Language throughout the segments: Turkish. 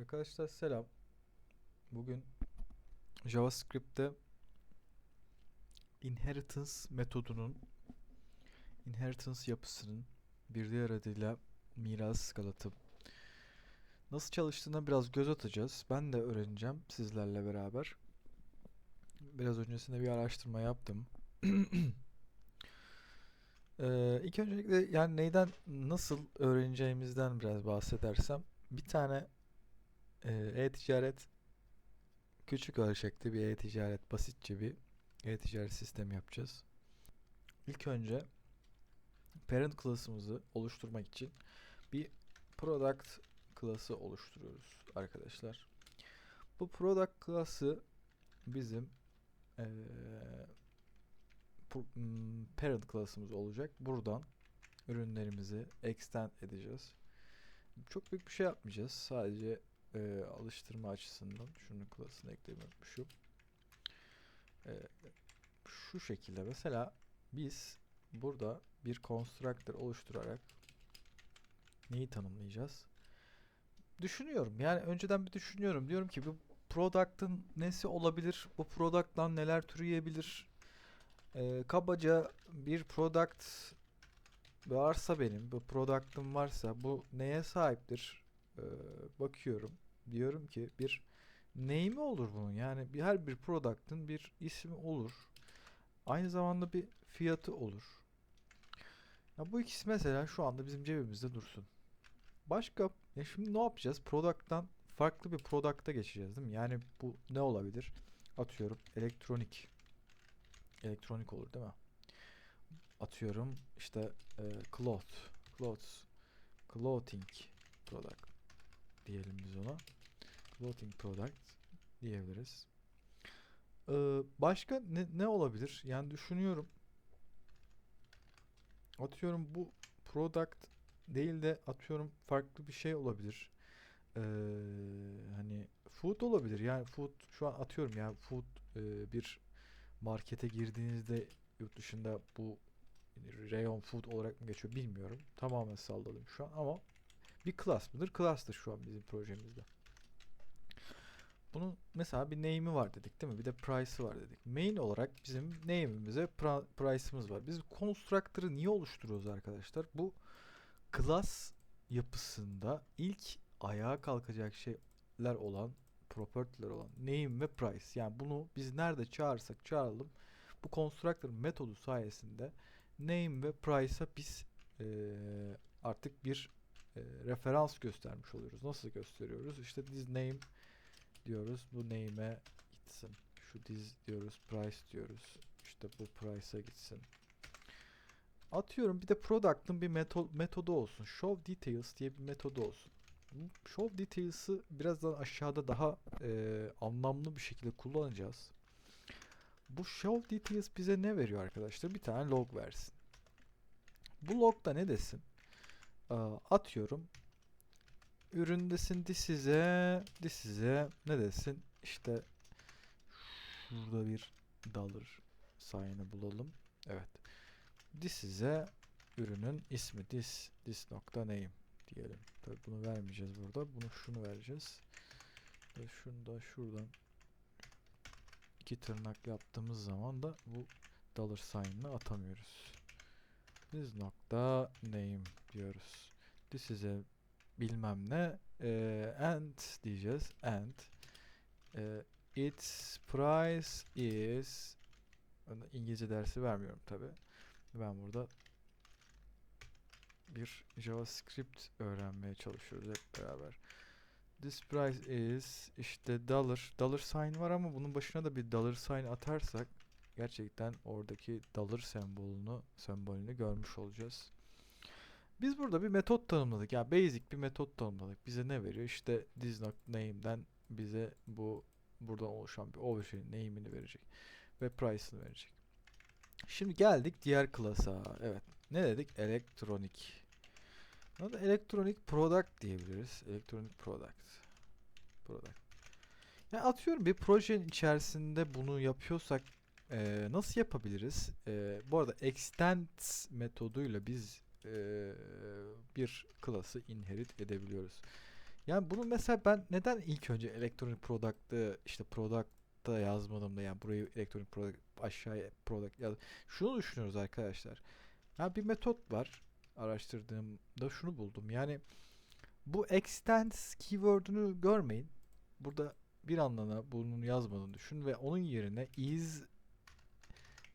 Arkadaşlar selam. Bugün JavaScript'te inheritance metodunun inheritance yapısının bir diğer adıyla miras skalatı nasıl çalıştığına biraz göz atacağız. Ben de öğreneceğim sizlerle beraber. Biraz öncesinde bir araştırma yaptım. Ee, ilk öncelikle yani neyden nasıl öğreneceğimizden biraz bahsedersem bir tane E-ticaret küçük ölçekli bir e-ticaret basitçe bir e-ticaret sistemi yapacağız. İlk önce parent class'ımızı oluşturmak için bir product class'ı oluşturuyoruz arkadaşlar. Bu product class'ı bizim eee, pu- m, parent class'ımız olacak. Buradan ürünlerimizi extend edeceğiz. Çok büyük bir şey yapmayacağız. Sadece e, alıştırma açısından şunun klasını eklemeyi unutmuşum. E, şu şekilde mesela biz burada bir constructor oluşturarak neyi tanımlayacağız? Düşünüyorum. Yani önceden bir düşünüyorum. Diyorum ki bu product'ın nesi olabilir? Bu product'tan neler türeyebilir? E, kabaca bir product varsa benim, bu product'ım varsa bu neye sahiptir? Ee, bakıyorum. Diyorum ki bir name'i olur bunun. Yani bir, her bir product'ın bir ismi olur. Aynı zamanda bir fiyatı olur. Ya bu ikisi mesela şu anda bizim cebimizde dursun. Başka ya şimdi ne yapacağız? Product'tan farklı bir product'a geçeceğiz değil mi? Yani bu ne olabilir? Atıyorum elektronik. Elektronik olur değil mi? Atıyorum işte e, cloth, clothes, clothing product diyelim biz ona. Clothing product diyebiliriz. Ee, başka ne, ne olabilir? Yani düşünüyorum. Atıyorum bu product değil de atıyorum farklı bir şey olabilir. Ee, hani food olabilir. Yani food şu an atıyorum yani food e, bir markete girdiğinizde yurt dışında bu rayon food olarak mı geçiyor bilmiyorum. Tamamen salladım şu an ama bir class mıdır? Class'tır şu an bizim projemizde. Bunun mesela bir name'i var dedik değil mi? Bir de price'ı var dedik. Main olarak bizim name'imize price'ımız var. Biz constructor'ı niye oluşturuyoruz arkadaşlar? Bu class yapısında ilk ayağa kalkacak şeyler olan property'ler olan name ve price. Yani bunu biz nerede çağırsak çağıralım bu constructor metodu sayesinde name ve price'a biz eee, artık bir e, referans göstermiş oluyoruz. Nasıl gösteriyoruz? İşte this name diyoruz. Bu name'e gitsin. Şu this diyoruz. Price diyoruz. İşte bu price'a gitsin. Atıyorum bir de product'ın bir meto- metodu olsun. Show details diye bir metodu olsun. Show details'ı birazdan aşağıda daha e, anlamlı bir şekilde kullanacağız. Bu show details bize ne veriyor arkadaşlar? Bir tane log versin. Bu logda ne desin? Atıyorum. Üründesin disize, disize ne desin? İşte şurada bir dollar sign'ı bulalım. Evet. Disize ürünün ismi this this nokta name diyelim. Tabii bunu vermeyeceğiz burada. Bunu şunu vereceğiz. Ve şunu da şuradan iki tırnak yaptığımız zaman da bu dollar sign'ını atamıyoruz. This nokta name diyoruz. This is a bilmem ne eee, and diyeceğiz and eee, its price is İngilizce dersi vermiyorum tabi. Ben burada bir JavaScript öğrenmeye çalışıyoruz hep beraber. This price is işte dollar. Dollar sign var ama bunun başına da bir dollar sign atarsak gerçekten oradaki dollar sembolünü sembolünü görmüş olacağız. Biz burada bir metot tanımladık. Yani basic bir metot tanımladık. Bize ne veriyor? İşte this not name'den bize bu buradan oluşan bir objenin name'ini verecek ve price'ını verecek. Şimdi geldik diğer klasa. Evet. Ne dedik? Elektronik. Buna da elektronik product diyebiliriz. Elektronik product. Product. Yani atıyorum bir projenin içerisinde bunu yapıyorsak eee, nasıl yapabiliriz? Eee, bu arada extend metoduyla biz eee, bir klası inherit edebiliyoruz. Yani bunu mesela ben neden ilk önce elektronik product'ı işte product'ta yazmadım da yani burayı elektronik product aşağıya product yaz. Şunu düşünüyoruz arkadaşlar. Ya bir metot var. Araştırdığımda şunu buldum. Yani bu extends keyword'ünü görmeyin. Burada bir anlamda bunun yazmadığını düşün ve onun yerine is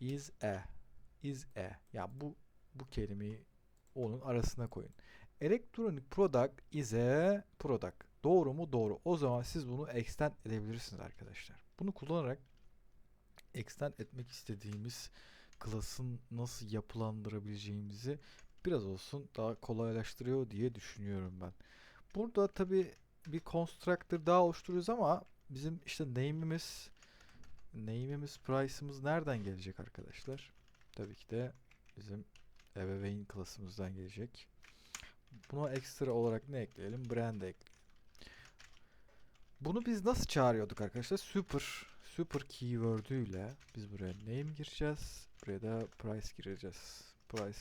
is a is a ya bu bu kelimeyi onun arasına koyun. Electronic product is a product. Doğru mu? Doğru. O zaman siz bunu extend edebilirsiniz arkadaşlar. Bunu kullanarak extend etmek istediğimiz class'ın nasıl yapılandırabileceğimizi biraz olsun daha kolaylaştırıyor diye düşünüyorum ben. Burada tabi bir constructor daha oluşturuyoruz ama bizim işte name'imiz name'imiz price'ımız nereden gelecek arkadaşlar? Tabii ki de bizim ebeveyn klasımızdan gelecek. Buna ekstra olarak ne ekleyelim? Brand ekleyelim. Bunu biz nasıl çağırıyorduk arkadaşlar? Super super keyword'üyle biz buraya name gireceğiz. Buraya da price gireceğiz. Price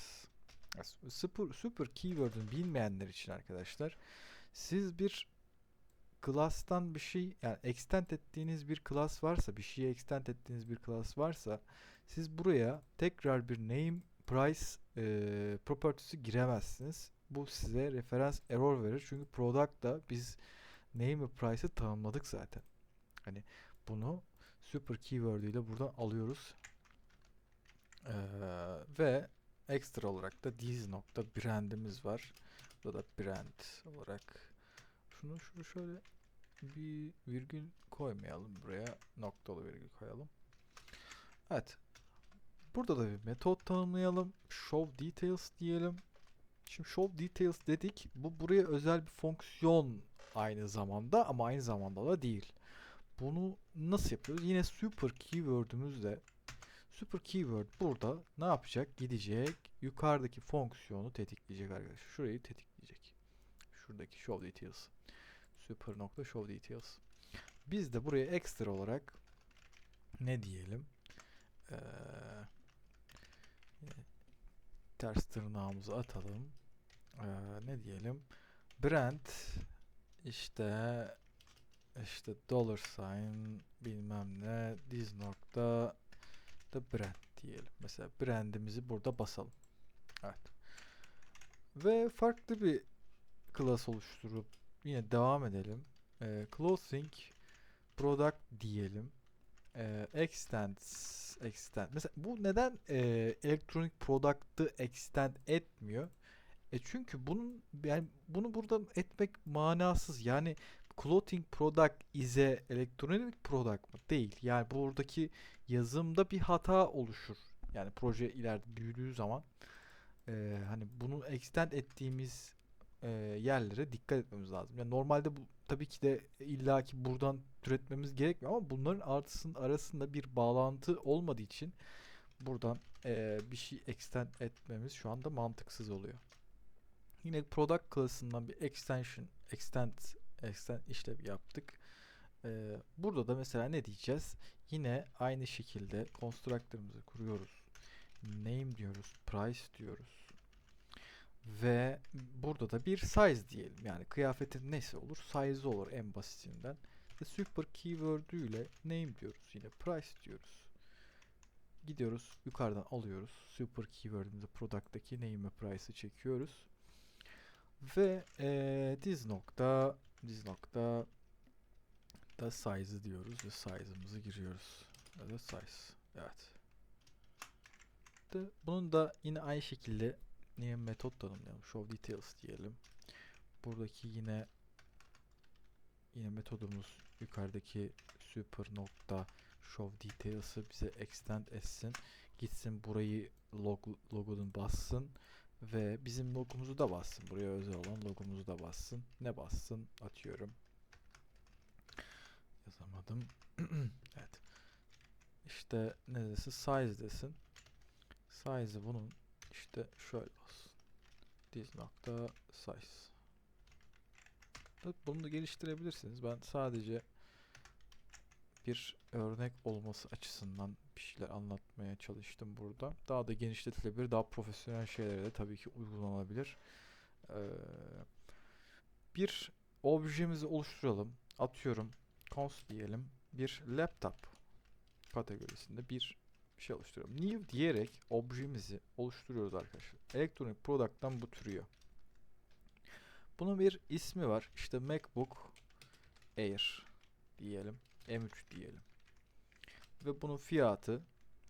super super keyword'ün bilmeyenler için arkadaşlar siz bir class'tan bir şey yani extend ettiğiniz bir class varsa bir şeyi extend ettiğiniz bir class varsa siz buraya tekrar bir name price e, property'si giremezsiniz. Bu size referans error verir. Çünkü product'ta biz name ve price'ı tanımladık zaten. Hani bunu super keyword ile buradan alıyoruz. Ee, ve ekstra olarak da this nokta brandimiz var. Burada da brand olarak şunu şunu şöyle bir virgül koymayalım buraya noktalı virgül koyalım. Evet. Burada da bir metot tanımlayalım. Show details diyelim. Şimdi show details dedik. Bu buraya özel bir fonksiyon aynı zamanda ama aynı zamanda da değil. Bunu nasıl yapıyoruz? Yine super keyword'ümüzle super keyword burada ne yapacak? Gidecek yukarıdaki fonksiyonu tetikleyecek arkadaşlar. Şurayı tetikleyecek. Şuradaki show details. Super nokta show details. Biz de buraya ekstra olarak ne diyelim? Ee, ters tırnağımızı atalım. Ee, ne diyelim? Brand işte işte dollar sign bilmem ne diz nokta da brand diyelim. Mesela brandimizi burada basalım. Evet. Ve farklı bir class oluşturup yine devam edelim. Ee, clothing product diyelim. Ee, extends extend. Mesela bu neden e, electronic product'ı extend etmiyor? E çünkü bunun yani bunu buradan etmek manasız. Yani clothing product is a electronic product mı? Değil. Yani buradaki yazımda bir hata oluşur. Yani proje ileride büyüdüğü zaman e, hani bunu extend ettiğimiz e, yerlere dikkat etmemiz lazım. Yani normalde bu tabii ki de illaki buradan türetmemiz gerekmiyor ama bunların artısının arasında bir bağlantı olmadığı için buradan e, bir şey extend etmemiz şu anda mantıksız oluyor. Yine product klasından bir extension, extend, extend işlevi yaptık. Ee, burada da mesela ne diyeceğiz? Yine aynı şekilde constructor'ımızı kuruyoruz. Name diyoruz, price diyoruz. Ve burada da bir size diyelim. Yani kıyafetin nesi olur? Size olur en basitinden. Ve super keyword'üyle name diyoruz. Yine price diyoruz. Gidiyoruz yukarıdan alıyoruz. Super keyword'imizi product'taki name ve price'ı çekiyoruz. Ve ee, diz nokta diz nokta da size diyoruz ve size'ımızı giriyoruz. Ya size. Evet. Bunun da yine aynı şekilde niye metot tanımlayalım. Show details diyelim. Buradaki yine yine metodumuz yukarıdaki super nokta show details'ı bize extend etsin. Gitsin burayı log, logo'dan bassın ve bizim logomuzu da bassın. Buraya özel olan logomuzu da bassın. Ne bassın? Atıyorum. Yazamadım. evet. İşte ne desin? Size desin. Size'ı bunun işte şöyle olsun. Diz nokta size. Bunu da geliştirebilirsiniz. Ben sadece bir örnek olması açısından bir şeyler anlatmaya çalıştım burada. Daha da genişletilebilir, daha profesyonel şeylere de tabii ki uygulanabilir. Ee, bir objemizi oluşturalım. Atıyorum const diyelim. Bir laptop kategorisinde bir şey oluşturalım. New diyerek objemizi oluşturuyoruz arkadaşlar. Electronic Product'tan bu türüyor. Bunun bir ismi var. İşte MacBook Air diyelim. M3 diyelim. Ve bunun fiyatı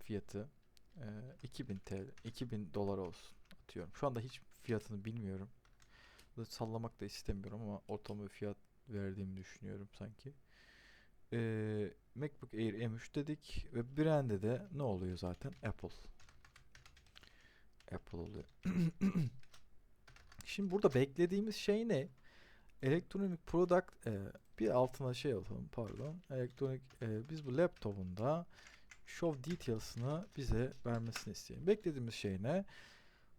fiyatı e, 2000 TL, 2000 dolar olsun atıyorum. Şu anda hiç fiyatını bilmiyorum. Sallamak da istemiyorum ama ortalama bir fiyat verdiğimi düşünüyorum sanki. E, MacBook Air M3 dedik ve brand'e de ne oluyor zaten? Apple. Apple oluyor. Şimdi burada beklediğimiz şey ne? Electronic product e, bir altına şey atalım pardon. Electronic e, biz bu laptopunda show details'ını bize vermesini isteyelim. Beklediğimiz şey ne?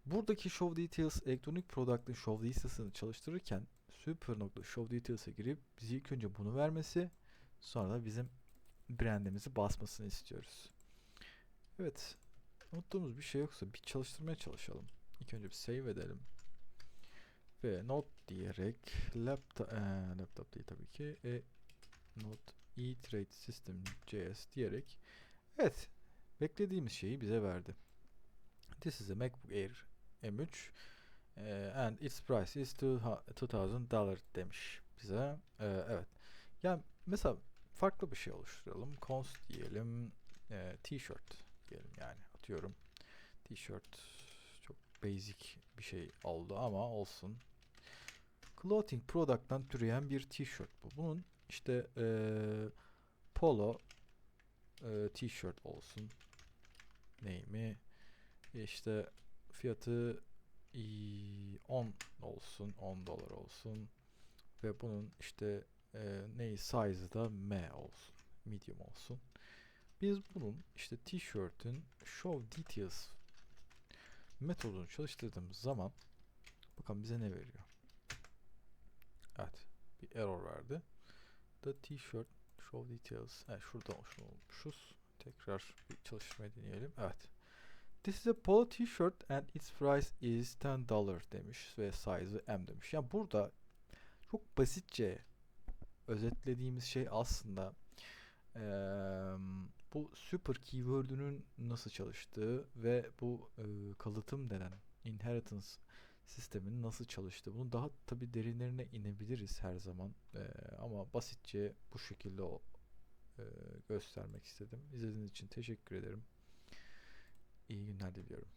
Buradaki show details electronic product'ın show details'ını çalıştırırken super.show details'e girip bize ilk önce bunu vermesi sonra da bizim brandimizi basmasını istiyoruz. Evet. Unuttuğumuz bir şey yoksa bir çalıştırmaya çalışalım. İlk önce bir save edelim. Ve not diyerek laptop, ee, laptop değil tabii ki. E, not e-trade system JS diyerek evet beklediğimiz şeyi bize verdi. This is a MacBook Air M3 eh, and its price is two- 2000 dollar demiş bize. Ee, evet. Yani mesela farklı bir şey oluşturalım. Const diyelim. e, t-shirt diyelim yani atıyorum. T-shirt çok basic bir şey oldu ama olsun. Clothing product'tan türeyen bir t-shirt bu. Bunun işte eee, polo eee, t-shirt olsun. Name'i işte fiyatı i- 10 olsun, 10 dolar olsun ve bunun işte eee neyi size'ı da M olsun, medium olsun. Biz bunun işte t-shirt'ün show details metodunu çalıştırdığımız zaman bakalım bize ne veriyor. Evet. Bir error verdi. The t-shirt show details. Evet, şurada şunu olmuşuz. Tekrar bir çalıştırmayı deneyelim. Evet. This is a polo t-shirt and its price is 10 dollar demiş ve size'ı M demiş. Yani burada çok basitçe özetlediğimiz şey aslında eee, bu super keyword'ünün nasıl çalıştığı ve bu eee, kalıtım denen inheritance sistemin nasıl çalıştığı. Bunu daha tabi derinlerine inebiliriz her zaman Eee, ama basitçe bu şekilde o, eee, göstermek istedim. İzlediğiniz için teşekkür ederim. İyi günler diliyorum.